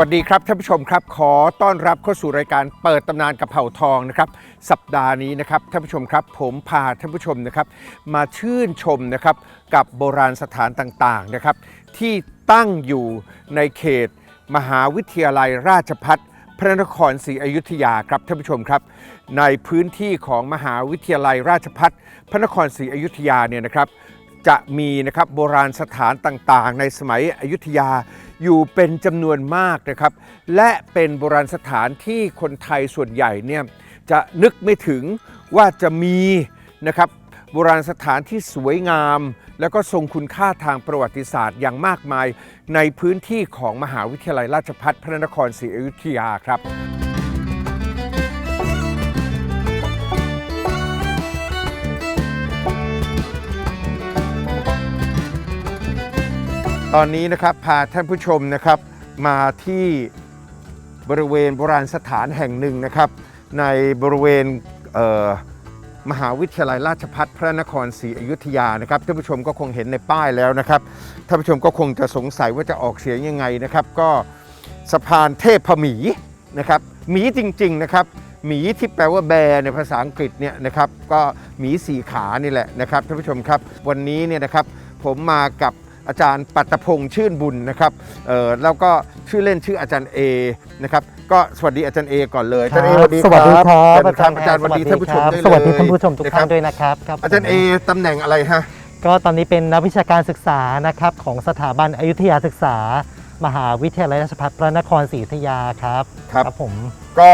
วัสดีครับท่านผู้ชมครับ ขอต้อนรับเข้าสู่รายการเปิดตำนานกระเพราทองนะครับ สัปดาห์นี้นะครับท่านผู้ชมครับ ผมพาท่านผู้ชมนะครับ มาชื่นชมนะครับกับโบราณสถานต่างๆนะครับ ที่ตั้งอยู่ในเขต มหาวิทยาลัยราชพัฒพระนครศรีอยุธยาครับท่านผู้ชมครับ ในพื้นที่ของมหาวิทยาลัยราชพัฒพระนครศรีอยุธยาเนี่ยนะครับ จะมีนะครับโบราณสถานต่างๆ ในสมัยอยุธยา อยู่เป็นจำนวนมากนะครับ และเป็นโบราณสถานที่คนไทยส่วนใหญ่เนี่ยจะนึกไม่ถึงว่าจะมีนะครับโบราณสถานที่สวยงาม แล้วก็ทรงคุณค่าทางประวัติศาสตร์อย่างมากมาย ในพื้นที่ของมหาวิทยาลัยราชภัฏพระนครศรีอยุธยาครับ ตอนนี้นะครับพาท่านผู้ชมนะครับมาที่บริเวณโบราณสถานแห่งหนึ่งนะครับ ในบริเวณเมหาวิทยาลัยราชภัฏพระนครศรีอยุธยานะครับท่านผู้ชมก็คงเห็นในป้ายแล้วนะครับท่านผู้ชมก็คงจะสงสัยว่าจะออกเสียงยังไงนะครับ ก็สะพานเทพหมีนะครับหมีจริงๆนะครับหมีที่แปลว่าแบร์ในภาษาอังกฤษเนี่ยนะครับก็หมีสี่ขานี่แหละนะครับท่านผู้ชมครับวันนี้เนี่ยนะครับผมมากับ อาจารย์ปัตตพงษ์ชื่นบุญนะครับเอ่อแล้วก็ชื่อเล่นชื่ออาจารย์เอนะครับก็สวัสดีอาจารย์เอก่อนเลยอาจารย์เอครับสวัสดีครับเชิญครับอาจารย์สวัสดีท่านผู้ชมได้เลยสวัสดีท่านผู้ชมทุกท่านะด้ควรับยนะครับครับอาจารย์เอตำแหน่งอะไรฮะก็ตอนนี้เป็นนักวิชาการศึกษานะครับของสถาบันอยุธยาศึกษา มหาวิทยาลัยราชภัฏพระนครศรีอยุธยาครับครับผมก็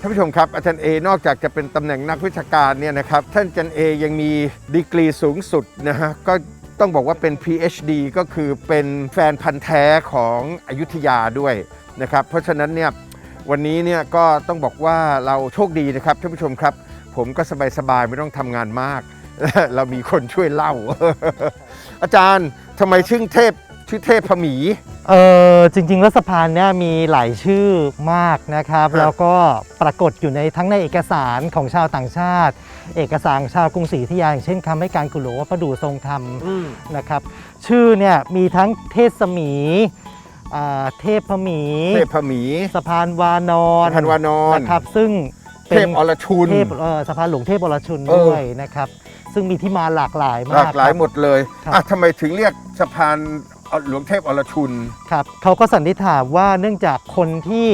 ท่านผู้ชมครับอาจารย์เอนอกจากจะเป็นตำแหน่งนักวิชาการเนี่ยนะครับท่านอาจารย์เอยังมีดีกรีสูงสุดนะฮะก็ ต้องบอกว่าเป็น PhD ก็คือเป็นแฟนพันธ์แท้ของอยุธยาด้วยนะครับ เพราะฉะนั้นเนี่ยวันนี้เนี่ยก็ต้องบอกว่าเราโชคดีนะครับท่านผู้ชมครับ ผมก็สบายๆไม่ต้องทำงานมาก เรามีคนช่วยเล่า อาจารย์ทำไมชื่อเทพ ชื่อเทพพหมี เออจริง ๆ แล้วสะพานเนี่ยมีหลายชื่อมากนะครับ ครับ แล้วก็ปรากฏอยู่ในทั้งในเอกสารของชาวต่างชาติ เอกสารชาวกรุงศรีอยุธยาอย่างเช่นคำให้การกุโหลว่าประดู่ทรงธรรมอืมนะครับชื่อเนี่ยมีทั้งเทศมีอ่าเทพพมีเทพพหมีสะพานวานอนสะพานวานอนนะครับซึ่งเทพอรชุน เทพเอ่อสะพานหลวงเทพอรชุนเออ ด้วยนะครับ ซึ่งมีที่มาหลากหลายหมาลากกหลายครับหมดเลยครับ อะทำไมถึงเรียกสะพาน หลวงเทพอรชุน ครับเขาก็สันนิษฐานว่าเนื่องจากคนที่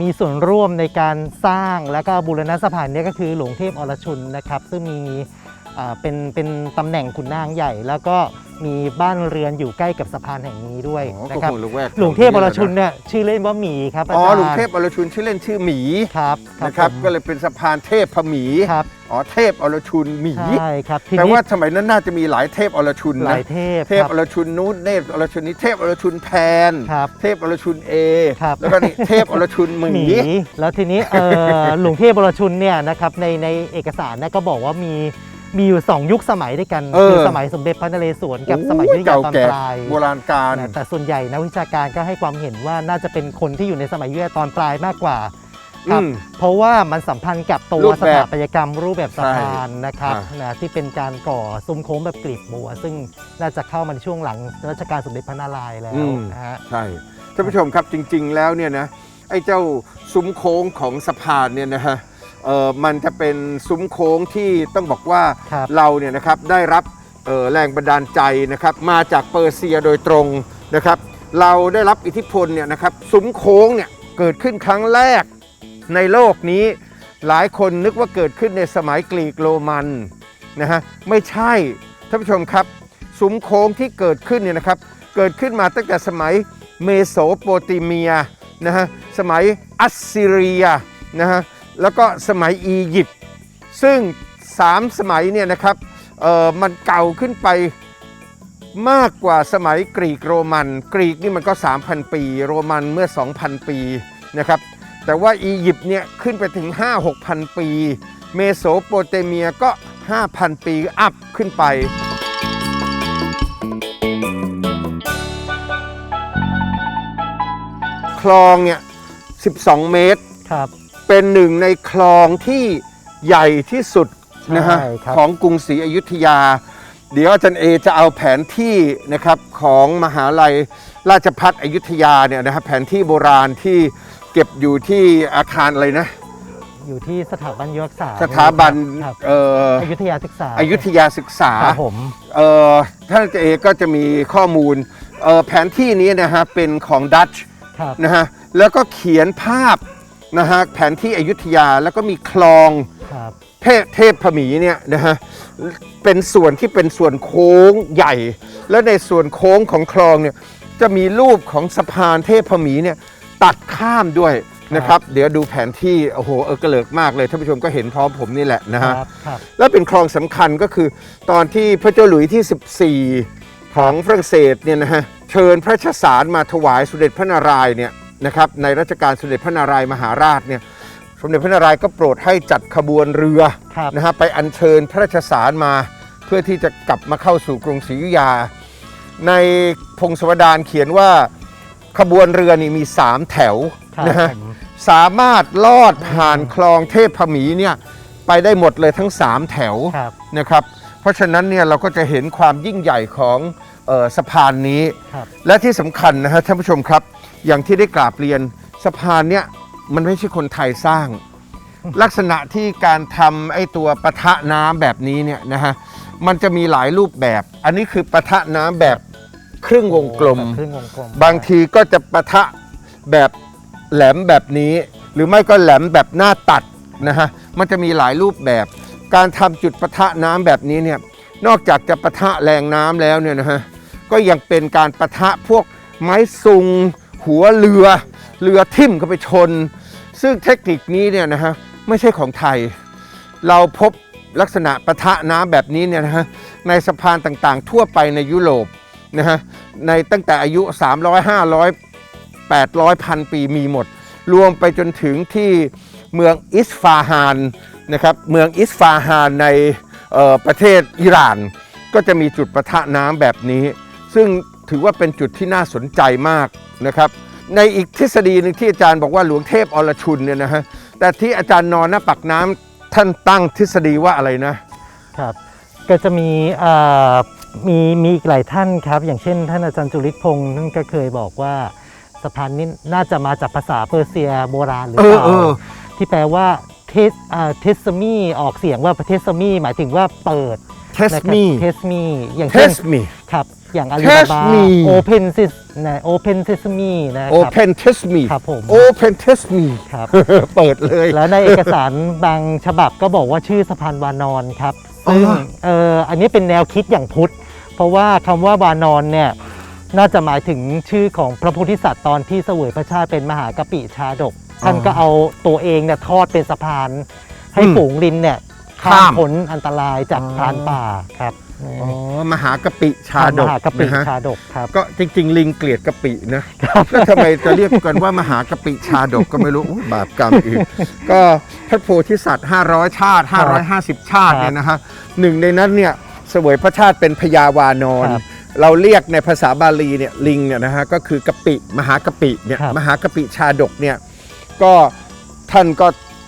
มีส่วนร่วมในการสร้างและก็บูรณะสะพานนี้ก็คือหลวงเทพอรชุนนะครับ ซึ่งมี เป็นเป็นตำแหน่งขุนนางใหญ่ แล้วก็มีบ้านเรือนอยู่ใกล้กับสะพานแห่งนี้ด้วยอ๋อนะก็ครับคงรู้แวกหลวงเทพอรชุนเนี่ยชื่อเล่นว่าหมีครับอาอ๋อจารย์หลวงเทพอรชุนชื่อเล่นชื่อหมีครับนะครับผมก็เลยเป็นสะพานเทพพหมีครับอ๋อเทพอรชุนหมีใช่ครับทีแปลนี้ว่าสมัยนั้นน่าจะมีหลายเทพอรชุนหนะลายเทพเทพคอรับ รชุนนู้นเทพอรชุนนี้เทพอรชุนแพน ครับเทพอรชุนเอครับ แล้วก็นี่เทพอรชุนหมีหมีแล้วทีนี้เอ่อ หลวงเทพบรชุนเนี่ยนะครับในในเอกสารเนี่ยก็บอกว่ามี มีอยู่ 2 ยุคสมัยด้วยกันเออ คือสมัยสมเด็จพระนเรศวรกับสมัยโอ้ยุธยาเก่าตอนแก่ปลายโบราณการ นะแต่ส่วนใหญ่นักวิชาการก็ให้ความเห็นว่าน่าจะเป็นคนที่อยู่ในสมัยยุธยาตอนปลายมากกว่าครับอืมเพราะว่ามันสัมพันธ์กับตัรูวปสแบบถาปัตยกรรมรูปแบบสะพานนะครับอ่านนะที่เป็นการก่อซุ้มโค้งแบบกลีบบัว ซึ่งน่าจะเข้ามาในช่วงหลังรัชกาลสมเด็จพระนารายณ์แล้วอืมนะฮะ ใช่ท่านผู้ชมครับจริง ๆ แล้วเนี่ยนะไอ้เจ้าซุ้มโค้งของสะพานเนี่ยนะฮะ เออมันจะเป็นซุ้มโค้งที่ต้องบอกว่าครับเราเนี่ยนะครับได้รับเอ่อแรงบันดาลใจนะครับมาจากเปอร์เซียโดยตรงนะครับ เราได้รับอิทธิพลเนี่ยนะครับซุ้มโค้งเนี่ยเกิดขึ้นครั้งแรกในโลกนี้ หลายคนนึกว่าเกิดขึ้นในสมัยกรีกโรมันนะฮะไม่ใช่ท่านผู้ชมครับ ซุ้มโค้งที่เกิดขึ้นเนี่ยนะครับ เกิดขึ้นมาตั้งแต่สมัยเมโสโปเตเมียนะฮะสมัยอัสซีเรียนะฮะ แล้วก็สมัยอียิปต์ซึ่ง 3 สมัยเนี่ยนะครับมันเก่าขึ้นไปมากกว่าสมัยกรีกโรมัน กรีกนี่มันก็ 3,000 ปี โรมันเมื่อ 2,000 ปีนะครับแต่ว่าอียิปต์เนี่ยขึ้นไปถึง 5-6,000 ปี เมโสโปเตเมียก็ 5,000 ปีอัพขึ้นไปคลองเนี่ย 12 เมตร ครับ เป็นหนึ่งในคลองที่ใหญ่ที่สุดนะฮะใช่ครับ ของกรุงศรีอยุธยา เดี๋ยวอาจารย์เอจะเอาแผนที่นะครับของมหาลัยราชพัฒอยุธยาเนี่ยนะครับแผนที่โบราณที่เก็บอยู่ที่อาคารอะไรนะ อยู่ที่สถาบันยุทธศาสตร์สถาบันครับเอ่ออยุธยาศึกษาอยุธยาศึกษา ครับผม เอ่อท่านอาจารย์เอก็จะมีข้อมูลเอ่อแผนที่นี้นะฮะเป็นของดัตช์ครับ นะฮะแล้วก็เขียนภาพ นะฮะแผนที่อยุธยาแล้วก็มีคลองครับเทพเทพพมีเนี่ยนะฮะเป็นส่วนที่เป็นส่วนโค้งใหญ่ และในส่วนโค้งของคลองเนี่ยจะมีรูปของสะพานเทพพมีเนี่ยตัดข้ามด้วยนะครับ เดี๋ยวดูแผนที่โอ้โหเออกระเลิกมากเลยท่านผู้ชมก็เห็นพร้อมผมนี่แหละนะคฮะรับครับและเป็นคลองสำคัญก็คือตอนที่พระเจ้าหลุยส์ที่ 14 ของฝรั่งเศสเนี่ยนะฮะเชิญพระราชสารมาถวายสมเด็จพระนารายณ์เนี่ย นะครับในรัชกาลสมเด็จพระนารายณ์มหาราชเนี่ยสมเด็จพระนารายณ์ก็โปรดให้จัดขบวนเรือครับ นะฮะไปอัญเชิญพระราชสารมาเพื่อที่จะกลับมาเข้าสู่กรุงศรีอยุธยา ในพงศาวดารเขียนว่าขบวนเรือนี่มี 3 แถวครับนะฮะผม สามารถลอดผ่านคลองเทพพมีเนี่ยไปได้หมดเลยทั้ง 3 แถว ครับ นะครับเพราะฉะนั้นเนี่ยเราก็จะเห็นความยิ่งใหญ่ของเออสะพานนี้ ครับและที่สำคัญนะฮะท่านผู้ชมครับ อย่างที่ได้กราบเรียนสะพานเนี่ยมันไม่ใช่คนไทยสร้าง ลักษณะที่การทำไอ้ตัวปะทะน้ำแบบนี้เนี่ยนะฮะมันจะมีหลายรูปแบบ อันนี้คือปะทะน้ำแบบครึ่งวงกลมแบบครึ่งวงกลมบางทีก็จะปะทะแบบแหลมแบบนี้ หรือไม่ก็แหลมแบบหน้าตัดนะฮะมันจะมีหลายรูปแบบ การทำจุดปะทะน้ำแบบนี้เนี่ยนอกจากจะปะทะแรงน้ำแล้วเนี่ยนะฮะก็ยังเป็นการปะทะพวกไม้ซุง หัวเรือเรือทิ่มเข้าไปชน ซึ่งเทคนิคนี้เนี่ยนะฮะไม่ใช่ของไทย เราพบลักษณะปะทะน้ำแบบนี้เนี่ยนะฮะในสะพานต่างๆ ทั่วไปในยุโรปนะฮะในตั้งแต่อายุ 300 500 800พันปีมีหมด รวมไปจนถึงที่เมืองอิสฟาฮานนะครับเมืองอิสฟาฮานในประเทศอิหร่าน ก็จะมีจุดประทะน้ำแบบนี้ ซึ่ง ถือว่าเป็นจุดที่น่าสนใจมากนะครับ ในอีกทฤษฎีหนึ่งที่อาจารย์บอกว่าหลวงเทพอรชุนเนี่ยนะฮะแต่ที่อาจารย์นอนหน้าปักน้ำท่านตั้งทฤษฎีว่าอะไรนะครับ ก็จะมีเอ่อมีมีอีกหลายท่านครับ อย่างเช่น ท่านอาจารย์จุริศพงศ์ท่านก็เคยบอกว่าสะพานนี้น่าจะมาจากภาษาเปอร์เซียโบราณหรือเอเปอล่าเออที่แปลว่าเทสอ่าเทสมีออกเสียงว่าเทสมีหมายถึงว่าเปิด test me เทสมีอย่างเช่น test me ครับ อย่างอาลี Test บาบา me Open Sys นะ Open Sesame นะครับ open test me ครับผม open test me ครับ เปิดเลย แล้วในเอกสารบางฉบับก็บอกว่าชื่อสะพานวานอนครับซึ่งอ๋อเอ่ออันนี้เป็นแนวคิดอย่างพุทธ เพราะว่าคำว่าวานอนเนี่ยน่าจะหมายถึงชื่อของพระโพธิสัตว์ตอนที่เสวยพระชาติเป็นมหากปิชาดก ท่านก็เอาตัวเองเนี่ยทอดเป็นสะพาน ให้ฝูงลินเนี่ยข้ามพ้นอันตรายจากพรานป่าครับ อ๋อมหากะปิชาดมกหากปินะฮะชาดกครับ ก็จริง ๆ ลิงเกลียดกะปินะแล้วทำไมจะเรียกกันว่ามหากะปิชาดกก็ไม่รู้อุ๊ยบาปกรรมอีก ก็พระโพธิสัตว์ 500 ชาติ 550 ชาติเนี่ยนะฮะหนึ่งในนั้นเนี่ยเสวยพระชาติเป็นพญาวานอน ครับเราเรียกในภาษาบาลีเนี่ยลิงเนี่ยนะฮะก็คือกะปิ มหากะปิเนี่ยครับ มหากะปิชาดกเนี่ยก็ท่านก็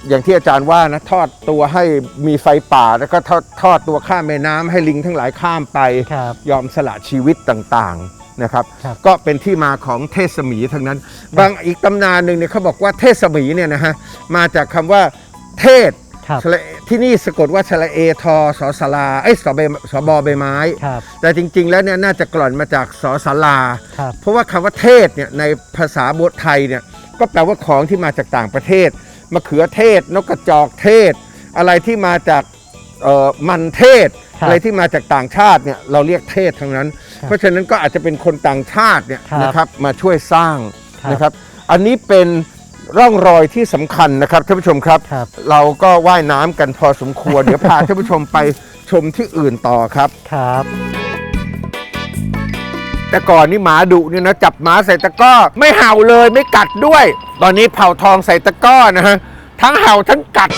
อย่างที่อาจารย์ว่านะทอดตัวให้มีไฟป่า แล้วก็ทอดทอดตัวข้ามแม่น้ำให้ลิงทั้งหลายข้ามไป ครับยอมสละชีวิตต่างๆนะครับ ครับก็เป็นที่มาของเทศมีทั้งนั้น บางอีกตำนานหนึ่งเนี่ยเขาบอกว่าเทศมีเนี่ยนะฮะมาจากคำว่าเทศครับ สระที่นี่สะกดว่าชละเอทอสอสลาไอ้ยสอใบสอบอใบไม้ ครับ แต่จริง ๆ แล้วเนี่ยน่าจะกล่อนมาจากสอสลา ครับ เพราะว่าคำว่าเทศเนี่ยในภาษาโบทไทยเนี่ยก็แปลว่าของที่มาจากต่างประเทศ มะเขือเทศ นกกระจอกเทศ อะไรที่มาจากเอ่อมันเทศครับอะไรที่มาจากต่างชาติเนี่ยเราเรียกเทศทั้งนั้นครับเพราะฉะนั้นก็อาจจะเป็นคนต่างชาติเนี่ยครับนะครับมาช่วยสร้างครับนะครับ อันนี้เป็นร่องรอยที่สำคัญนะครับท่านผู้ชมครับครับเราก็ว่ายน้ำกันพอสมควร เดี๋ยวพาท่านผู้ชมไปชชมที่อื่นต่อครับครับ แต่ก่อนนี่หมาดุเนี่ยนะจับหมาใส่ตะก้อ ไม่เห่าเลยไม่กัดด้วย ตอนนี้เผ่าทองใส่ตะก้อนะฮะทั้งเห่าทั้งกัด